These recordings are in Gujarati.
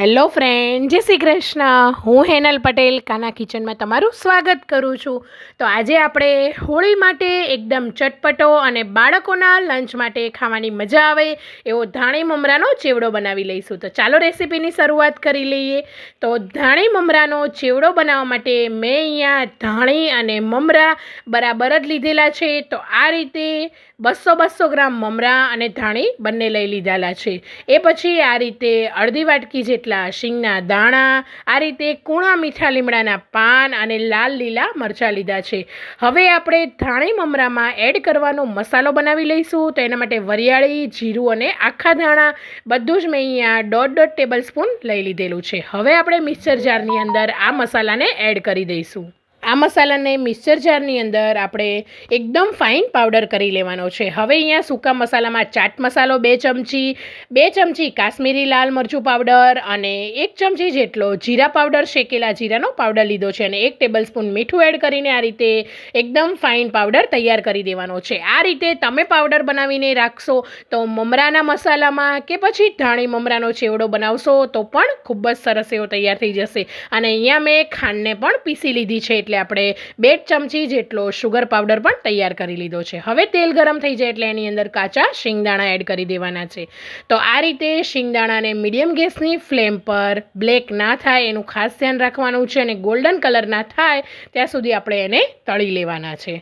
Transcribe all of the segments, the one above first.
હેલો ફ્રેન્ડ, જય શ્રી કૃષ્ણ. હું હેનલ પટેલ, કાના કિચનમાં તમારું સ્વાગત કરું છું. તો આજે આપણે હોળી માટે એકદમ ચટપટો અને બાળકોના લંચ માટે ખાવાની મજા આવે એવો ધાણી મમરાનો ચેવડો બનાવી લઈશું. તો ચાલો રેસીપીની શરૂઆત કરી લઈએ. તો ધાણી મમરાનો ચેવડો બનાવવા માટે મેં અહીંયા ધાણી અને મમરા બરાબર જ લીધેલા છે. તો આ રીતે બસો બસો ગ્રામ મમરા અને ધાણી બંને લઈ લીધેલા છે. એ પછી આ રીતે અડધી વાટકી જેટલા શીંગના દાણા, આ રીતે કૂણા મીઠા લીમડાના પાન અને લાલ લીલા મરચાં લીધા છે. હવે આપણે ધાણી મમરામાં એડ કરવાનો મસાલો બનાવી લઈશું. તો એના માટે વરિયાળી, જીરું અને આખા ધાણા બધું જ મેં અહીંયા દોઢ દોઢ ટેબલ સ્પૂન લઈ લીધેલું છે. હવે આપણે મિક્સર જારની અંદર આ મસાલાને એડ કરી દઈશું. આ મસાલાને મિક્સર જારની અંદર આપણે એકદમ ફાઇન પાવડર કરી લેવાનો છે. હવે અહીંયા સૂકા મસાલામાં ચાટ મસાલો બે ચમચી બે ચમચી કાશ્મીરી લાલ મરચું પાવડર અને એક ચમચી જેટલો જીરા પાવડર શેકેલા જીરાનો પાવડર લીધો છે અને એક ટેબલ સ્પૂન મીઠું એડ કરીને આ રીતે એકદમ ફાઇન પાવડર તૈયાર કરી દેવાનો છે. આ રીતે તમે પાવડર બનાવીને રાખશો તો મમરાના મસાલામાં કે પછી ધાણી મમરાનો ચેવડો બનાવશો તો પણ ખૂબ જ સરસ એવો તૈયાર થઈ જશે. અને અહીંયા મેં ખાંડને પણ પીસી લીધી છે એટલે આપણે બે ચમચી જેટલો શુગર પાવડર પણ તૈયાર કરી લીધો છે. હવે તેલ ગરમ થઈ જાય એટલે એની અંદર કાચા શિંગદાણા એડ કરી દેવાના છે. તો આ રીતે શિંગદાણાને મીડિયમ ગેસની ફ્લેમ પર બ્લેક ના થાય, એનું ખાસ ધ્યાન રાખવાનું છે અને ગોલ્ડન કલર ના થાય, ત્યાં સુધી આપણે એને તળી લેવાના છે.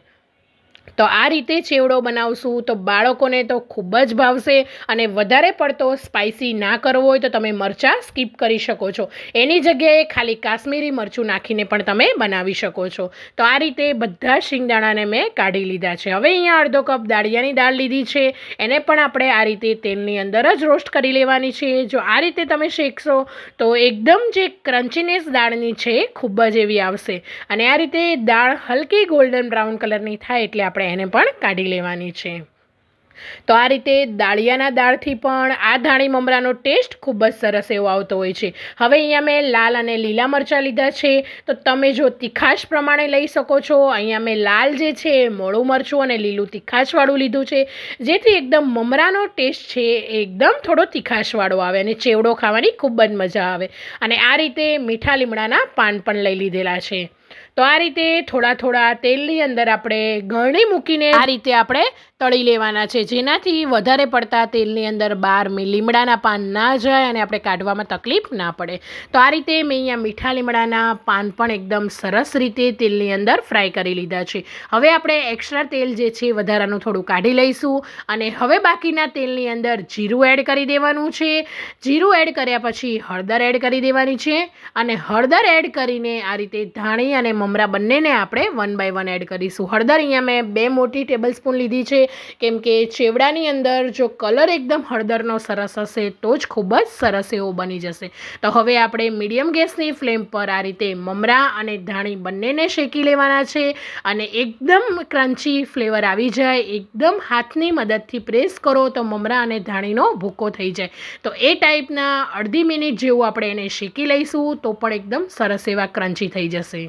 તો આ રીતે ચેવડો બનાવશું તો બાળકોને તો ખૂબ જ ભાવશે અને વધારે પડતો સ્પાઇસી ના કરવો હોય તો તમે મરચાં સ્કીપ કરી શકો છો. એની જગ્યાએ ખાલી કાશ્મીરી મરચું નાખીને પણ તમે બનાવી શકો છો. તો આ રીતે બધા શિંગદાણાને મેં કાઢી લીધા છે. હવે અહીંયા અડધો કપ દાળિયાની દાળ લીધી છે. એને પણ આપણે આ રીતે તેલની અંદર જ રોસ્ટ કરી લેવાની છે. જો આ રીતે તમે શેકશો તો એકદમ જે ક્રન્ચીનેસ દાળની છે ખૂબ જ એવી આવશે. અને આ રીતે દાળ હલકી ગોલ્ડન બ્રાઉન કલરની થાય એટલે આપણે એને પણ કાઢી લેવાની છે. તો આ રીતે દાળિયાના દાળથી પણ આ ધાણી મમરાનો ટેસ્ટ ખૂબ જ સરસ એવો આવતો હોય છે. હવે અહીંયા મેં લાલ અને લીલા મરચાં લીધા છે. તો તમે જો તીખાશ પ્રમાણે લઈ શકો છો. અહીંયા મેં લાલ જે છે મોળું મરચું અને લીલું તીખાશવાળું લીધું છે. જેથી એકદમ મમરાનો ટેસ્ટ છે એકદમ થોડો તીખાશવાળો આવે અને ચેવડો ખાવાની ખૂબ જ મજા આવે. અને આ રીતે મીઠા લીમડાના પાન પણ લઈ લીધેલા છે. તો આ રીતે થોડા થોડા તેલની અંદર આપણે ગરણી મૂકીને આ રીતે આપણે તળી લેવાના છે. જેનાથી વધારે પડતા તેલની અંદર બાર લીમડાના પાન ના જાય અને આપણે કાઢવામાં તકલીફ ના પડે. તો આ રીતે મેં અહીંયા મીઠા લીમડાના પાન પણ એકદમ સરસ રીતે તેલની અંદર ફ્રાય કરી લીધા છે. હવે આપણે એક્સ્ટ્રા તેલ જે છે વધારાનું થોડું કાઢી લઈશું અને હવે બાકીના તેલની અંદર જીરું એડ કરી દેવાનું છે. જીરું એડ કર્યા પછી હળદર એડ કરી દેવાની છે અને હળદર એડ કરીને આ રીતે ધાણી અને મમરા બંનેને આપણે વન બાય વન એડ કરીશું. હળદર અહીંયા મેં બે મોટી ટેબલ સ્પૂન લીધી છે. કેમ કે ચેવડાની અંદર જો કલર એકદમ હળદરનો સરસ હશે, તો જ ખૂબ જ સરસ એવો બની જશે. તો હવે આપણે મીડિયમ ગેસની ફ્લેમ પર આ રીતે મમરા અને ધાણી બંનેને શેકી લેવાના છે અને એકદમ ક્રન્ચી ફ્લેવર આવી જાય, એકદમ હાથની મદદથી પ્રેસ કરો તો મમરા અને ધાણીનો ભૂકો થઈ જાય. તો એ ટાઈપના અડધી મિનિટ જેવું આપણે એને શેકી લઈશું તો પણ એકદમ સરસ એવા ક્રન્ચી થઈ જશે.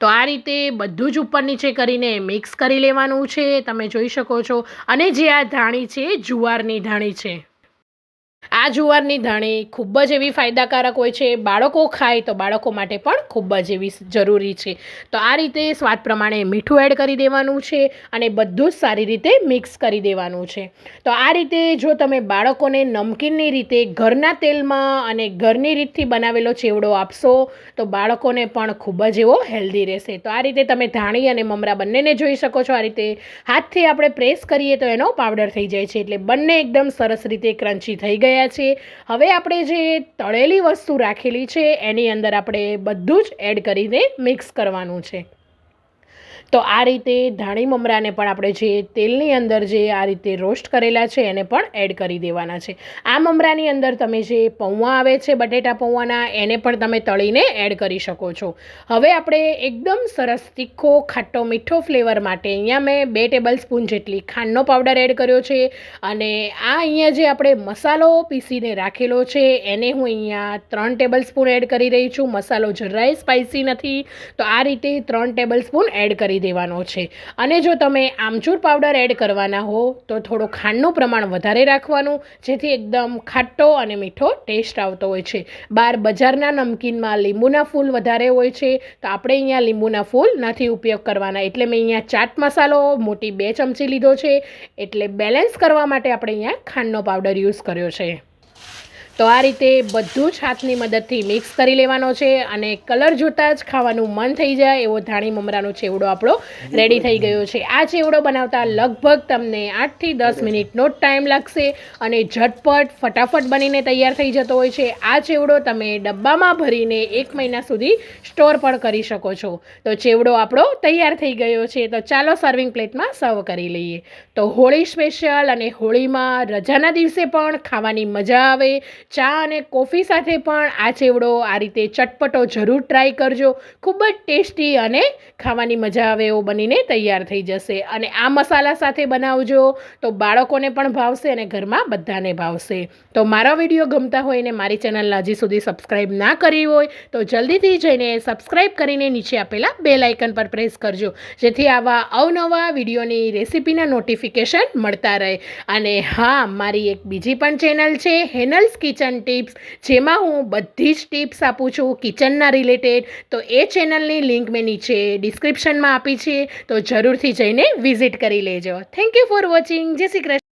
તો આ રીતે બધું જ ઉપર નીચે કરીને મિક્સ કરી લેવાનું છે, તમે જોઈ શકો છો. અને જે આ ધાણી છે, જુવારની ધાણી છે. આ જુવારની ધાણી ખૂબ જ એવી ફાયદાકારક હોય છે. બાળકો ખાય તો બાળકો માટે પણ ખૂબ જ એવી જરૂરી છે. તો આ રીતે સ્વાદ પ્રમાણે મીઠું એડ કરી દેવાનું છે અને બધું જ સારી રીતે મિક્સ કરી દેવાનું છે. તો આ રીતે જો તમે બાળકોને નમકીનની રીતે ઘરના તેલમાં અને ઘરની રીતથી બનાવેલો ચેવડો આપશો તો બાળકોને પણ ખૂબ જ એવો હેલ્ધી રહેશે. તો આ રીતે તમે ધાણી અને મમરા બંનેને જોઈ શકો છો. આ રીતે હાથથી આપણે પ્રેસ કરીએ તો એનો પાવડર થઈ જાય છે. એટલે બંને એકદમ સરસ રીતે ક્રન્ચી થઈ ગયા છીએ. હવે આપણે જે તળેલી વસ્તુ રાખેલી છે, એની અંદર આપણે બધું જ એડ કરીને મિક્સ કરવાનું છે. તો આ રીતે ધાણી મમરાને પણ આપણે જે તેલની અંદર જે આ રીતે રોસ્ટ કરેલા છે, એને પણ એડ કરી દેવાના છે. આ મમરાની અંદર તમે જે પૌવા આવે છે, બટેટા પૌવાના, એને પણ તમે તળીને એડ કરી શકો છો. હવે આપણે એકદમ સરસ, તીખો, ખાટો, મીઠો ફ્લેવર માટે અહીંયા મેં બે ટેબલ સ્પૂન જેટલી ખાંડનો પાવડર એડ કર્યો છે અને આ અહીંયા જે આપણે મસાલો પીસીને રાખેલો છે, એને હું અહીંયા ત્રણ ટેબલ સ્પૂન એડ કરી રહી છું. મસાલો જરાય સ્પાઇસી નથી. તો આ રીતે ત્રણ ટેબલ સ્પૂન એડ કરી કરી દેવાનો છે. અને જો તમે આમચૂર પાવડર એડ કરવાના હો, તો થોડો ખાંડનું પ્રમાણ વધારે રાખવાનું, જેથી એકદમ ખાટો અને મીઠો ટેસ્ટ આવતો હોય છે. બહાર બજારના નમકીનમાં લીંબુના ફૂલ વધારે હોય છે, તો આપણે અહીંયા લીંબુના ફૂલ નથી ઉપયોગ કરવાના. એટલે મેં અહીંયા ચાટ મસાલો, મોટી બે ચમચી લીધો છે, એટલે બેલેન્સ કરવા માટે આપણે અહીંયા ખાંડનો પાવડર યુઝ કર્યો છે. તો આ રીતે બધું જ હાથની મદદથી મિક્સ કરી લેવાનો છે અને કલર જોતાં જ ખાવાનું મન થઈ જાય એવો ધાણી મમરાનો ચેવડો આપણો રેડી થઈ ગયો છે. આ ચેવડો બનાવતા લગભગ તમને આઠથી દસ મિનિટનો ટાઈમ લાગશે અને ઝટપટ, ફટાફટ બનીને તૈયાર થઈ જતો હોય છે. આ ચેવડો તમે ડબ્બામાં ભરીને એક મહિના સુધી સ્ટોર પણ કરી શકો છો. તો ચેવડો આપણો તૈયાર થઈ ગયો છે. તો ચાલો સર્વિંગ પ્લેટમાં સર્વ કરી લઈએ. તો હોળી સ્પેશિયલ અને હોળીમાં રજાના દિવસે પણ ખાવાની મજા આવે. ચા અને કોફી સાથે પણ આ ચેવડો આ રીતે ચટપટો જરૂર ટ્રાય કરજો. ખૂબ જ ટેસ્ટી અને ખાવાની મજા આવે એવો બનીને તૈયાર થઈ જશે. અને આ મસાલા સાથે બનાવજો તો બાળકોને પણ ભાવશે અને ઘરમાં બધાને ભાવશે. તો મારો વીડિયો ગમતા હોય ને મારી ચેનલ હજી સુધી સબસ્ક્રાઈબ ના કરી હોય તો જલ્દીથી જઈને સબસ્ક્રાઈબ કરીને નીચે આપેલા બે લાઇકન પર પ્રેસ કરજો. જેથી આવા અવનવા વિડીયોની રેસિપીના નોટિફિકેશન મળતા રહે. અને હા, મારી એક બીજી પણ ચેનલ છે હેનલ્સ કિચન ટિપ્સ જેમાં હું બધી જ ટિપ્સ આપું છું કિચનના રિલેટેડ તો એ ચેનલની લિંક મેં નીચે ડિસ્ક્રિપ્શનમાં આપી છે, તો જરૂરથી જઈને વિઝિટ કરી લેજો. થેન્ક યુ ફોર વોચિંગ જય શ્રી કૃષ્ણ.